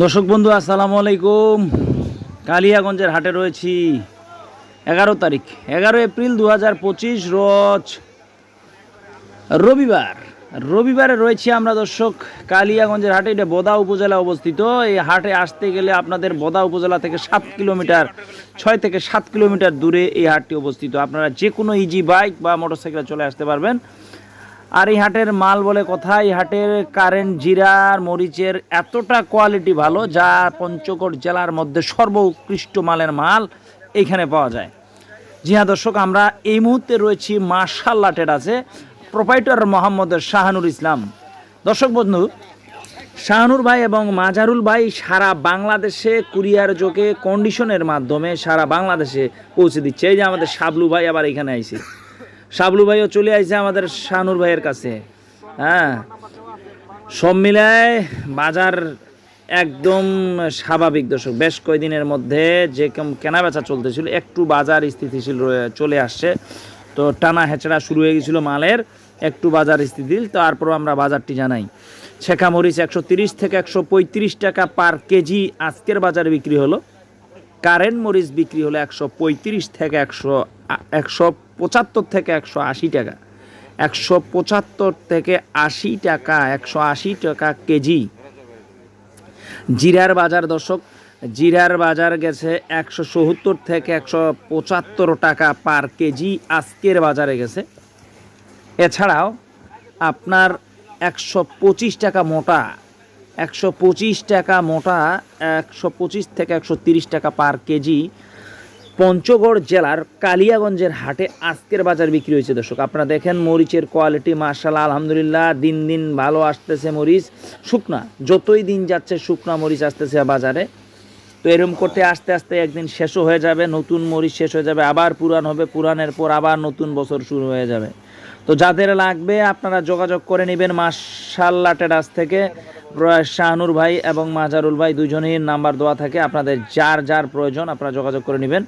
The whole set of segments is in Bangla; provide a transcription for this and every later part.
দর্শক বন্ধু, আসসালামু আলাইকুম। কালিয়াগঞ্জের হাটে রয়েছি এগারো তারিখ, এগারো এপ্রিল দু হাজার পঁচিশ রোজ রবিবার। রবিবারে রয়েছি আমরা দর্শক, কালিয়াগঞ্জের হাটে, এটা বোদা উপজেলা অবস্থিত। এই হাটে আসতে গেলে আপনাদের বোদা উপজেলা থেকে সাত কিলোমিটার, ছয় থেকে সাত কিলোমিটার দূরে এই হাটটি অবস্থিত। আপনারা যে কোনো ইজি বাইক বা মোটরসাইকেলে চলে আসতে পারবেন। আর এই হাটের মাল বলে কথা, এই হাটের কারেন্ট, জিরার, মরিচের এতটা কোয়ালিটি ভালো, যা পঞ্চগড় জেলার মধ্যে সর্বোৎকৃষ্ট মালের মাল এখানে পাওয়া যায়। জি হ্যাঁ দর্শক, আমরা এই মুহূর্তে রয়েছি মার্শাল্লা আছে প্রোপাইটার মোহাম্মদ শাহানুর ইসলাম। দর্শক বন্ধু, শাহানুর ভাই এবং মাজারুল ভাই সারা বাংলাদেশে কুরিয়ার যোগে কন্ডিশনের মাধ্যমে সারা বাংলাদেশে পৌঁছে দিচ্ছে। এই যে আমাদের শাবলু ভাই আবার এখানে আইছে। শাবলু ভাইও চলে আইছে আমাদের শাহানুর ভাইয়ের কাছে। হ্যাঁ? সব মিলায় বাজার একদম স্বাভাবিক দর্শক। বেশ কয়েকদিনের মধ্যে যে কেম- কেনাবেচা চলতেছিল, একটু বাজার স্থিতিশীল চলে আসছে। তো টানা হেঁচড়া শুরু হয়ে গেছিল মালের, একটু বাজার স্থিতিশীল। তারপরও আমরা বাজারটি জানাই। শেখা মরিচ একশো তিরিশ থেকে একশো পঁয়ত্রিশ টাকা পার কেজি আজকের বাজারে বিক্রি হলো। কারেন্ট মরিচ বিক্রি হলো একশো পঁয়ত্রিশ থেকে একশো একশো পঁচাত্তর থেকে একশো আশি টাকা। একশো পঁচাত্তর থেকে আশি টাকা, একশো আশি টাকা কেজি। জিরার বাজার দর্শক, জিরার বাজার গেছে একশো সত্তর থেকে একশো পঁচাত্তর টাকা পার কেজি আজকের বাজারে গেছে। এছাড়াও আপনার একশো পঁচিশ টাকা মোটা, একশো পঁচিশ টাকা মোটা, একশো পঁচিশ থেকে একশো তিরিশ টাকা পার কেজি পঞ্চগড় জেলার কালিয়াগঞ্জের হাটে আজকের বাজার বিক্রি হয়েছে, দর্শক। আপনারা দেখেন, মরিচের কোয়ালিটি মার্শাল আলহামদুলিল্লাহ, দিন দিন ভালো আসতেছে মরিচ। শুকনা, যতই দিন যাচ্ছে, শুকনা মরিচ আসতেছে বাজারে। তো এরম করতে আস্তে আস্তে একদিন শেষও হয়ে যাবে, নতুন মরিচ শেষ হয়ে যাবে, আবার পুরান হবে, পুরানের পর আবার নতুন বছর শুরু হয়ে যাবে। তো যাদের লাগবে, আপনারা যোগাযোগ করে নেবেন মার্শাল্লা টেরাস থেকে। শাহানুর ভাই এবং মাজারুল ভাই দুজনেই নাম্বার দেওয়া থাকে। আপনাদের যার যার প্রয়োজন আপনারা যোগাযোগ করে নেবেন।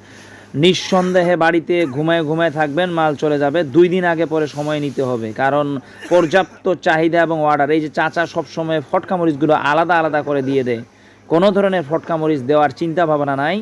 নিঃসন্দেহে বাড়িতে ঘুমায় ঘুমায় থাকবেন, মাল চলে যাবে। দুই দিন আগে পরে সময় নিতে হবে। কারণ পর্যাপ্ত চাহিদা এবং অর্ডার এই যে চাচা সবসময় ফটকা মরিচগুলো আলাদা আলাদা করে দিয়ে দেয়। কোনো ধরনের ফটকা মরিচ দেওয়ার চিন্তা ভাবনা নাই।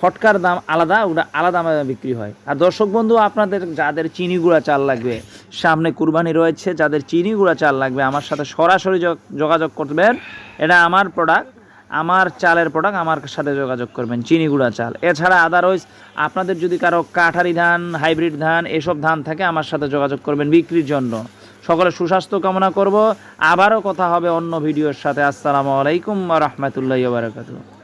ফটকার দাম আলাদা, ওটা আলাদা বিক্রি হয়। আর দর্শক বন্ধু, আপনাদের যাদের চিনি গুঁড়া চাল লাগবে সামনে কুরবানি রয়েছে, যাদের চিনি গুঁড়া চাল লাগবে, আমার সাথে সরাসরি যোগ- যোগাযোগ করবেন। এটা আমার প্রোডাক্ট আমার চালের প্রোডাক্ট আমার সাথে যোগাযোগ করবেন, চিনি গুঁড়া চাল। এছাড়া আদারওয়াইজ আপনাদের যদি কারও কাঠারি ধান হাইব্রিড ধান, এসব ধান থাকে, আমার সাথে যোগাযোগ করবেন বিক্রির জন্য। সকলে সুস্বাস্থ্য কামনা করব। আবারও কথা হবে অন্য ভিডিওর সাথে। আসসালামু আলাইকুম রহমতুল্লাহ বারকাতু